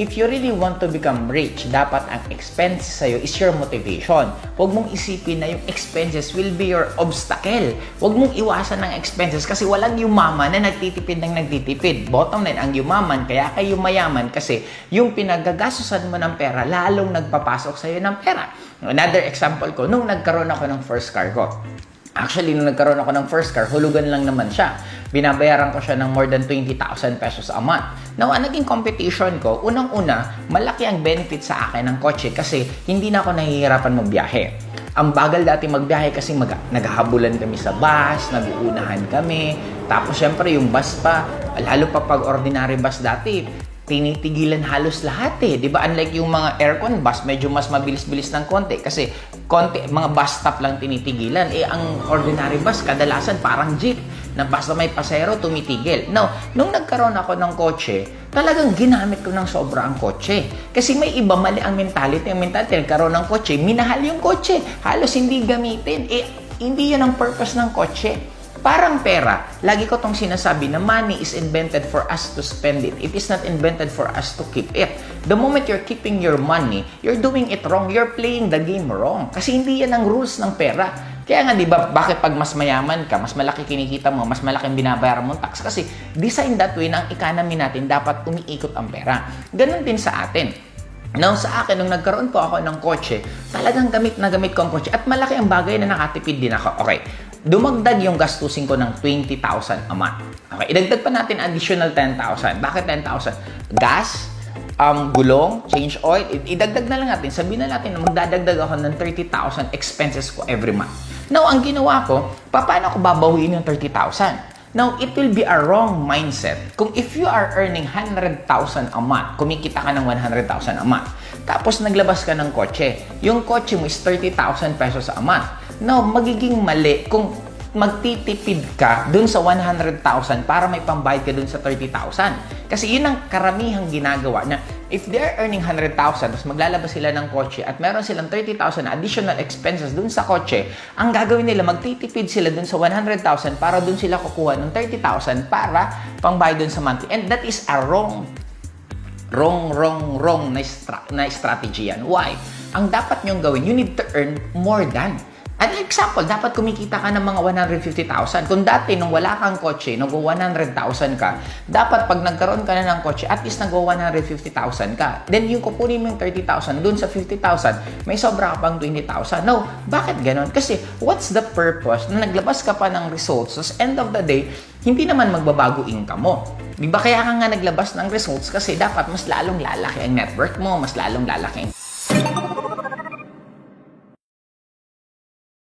if you really want to become rich, dapat ang expenses sa'yo is your motivation. Huwag mong isipin na yung expenses will be your obstacle. Huwag mong iwasan ng expenses kasi walang yumaman na nagtitipid ng nagtitipid. Bottom line, ang yumaman, kaya kayo mayaman kasi yung pinagagastusan mo ng pera, lalong nagpapasok sa'yo ng pera. Another example ko, nung nagkaroon ako ng first car ko, Actually, nung nagkaroon ako ng first car, hulugan lang naman siya. Binabayaran ko siya ng more than 20,000 pesos a month. Now, ang naging competition ko, unang-una, malaki ang benefit sa akin ng kotse kasi hindi na ako nahihirapan magbiyahe. Ang bagal dati magbiyahe kasi mag naghahabulan kami sa bus, nag-uunahan kami. Tapos, syempre, yung bus pa, lalo pa pag ordinary bus dati, tinitigilan halos lahat eh. Di ba? Unlike yung mga aircon bus, medyo mas mabilis-bilis ng konti. Kasi konti, mga bus stop lang tinitigilan. Eh, ang ordinary bus, kadalasan parang jeep na basta may pasero, tumitigil. Now, nung nagkaroon ako ng kotse, talagang ginamit ko ng sobra ang kotse. Kasi may iba mali ang mentality. Ang mentality, nagkaroon ng kotse, minahal yung kotse. Halos hindi gamitin. Eh, hindi yun ang purpose ng kotse. Parang pera, lagi ko tong sinasabi na money is invented for us to spend it. It is not invented for us to keep it. The moment you're keeping your money, you're doing it wrong. You're playing the game wrong. Kasi hindi yan ang rules ng pera. Kaya nga, di ba, bakit pag mas mayaman ka, mas malaki kinikita mo, mas malaking binabayaran mong tax? Kasi design that way ng economy natin, dapat umiikot ang pera. Ganon din sa atin. Now, sa akin, nung nagkaroon po ako ng kotse, talagang gamit na gamit ko ang kotse at malaki ang bagay na nakatipid din ako. Okay, dumagdag yung gastusin ko ng 20,000 a month. Okay, idagdag pa natin additional 10,000. Bakit 10,000? Gas, um, gulong, change oil, idagdag na lang natin. Sabihin na natin na magdadagdag ako ng 30,000 expenses ko every month. Now, ang ginawa ko, paano ko babawiin yung 30,000? Now, it will be a wrong mindset. Kung if you are earning 100,000 a month, kumikita ka ng 100,000 a month, tapos naglabas ka ng kotse, yung kotse mo is 30,000 pesos a month. Now, magiging mali kung magtitipid ka dun sa 100,000 para may pambayad ka dun sa 30,000. Kasi yun ang karamihang ginagawa na if they're earning 100,000 tapos maglalabas sila ng kotse at meron silang 30,000 na additional expenses dun sa kotse, ang gagawin nila, magtitipid sila dun sa 100,000 para dun sila kukuha ng 30,000 para pangbayad dun sa monthly. And that is a wrong wrong, wrong, wrong na, stra- na strategy yan. Why? Ang dapat nyong gawin, you need to earn more than. An example, dapat kumikita ka ng mga 150,000. Kung dati, nung wala kang kotse, nag-100,000 ka, dapat pag nagkaroon ka na ng kotse, at least nag-150,000 ka. Then, yung kukunin mo yung 30,000, dun sa 50,000, may sobra ka pang 20,000. No, bakit ganon? Kasi, what's the purpose na naglabas ka pa ng results, so end of the day, hindi naman magbabago income mo. Di ba kaya ka nga naglabas ng results kasi dapat mas lalong lalaki ang network mo, mas lalong lalaki ang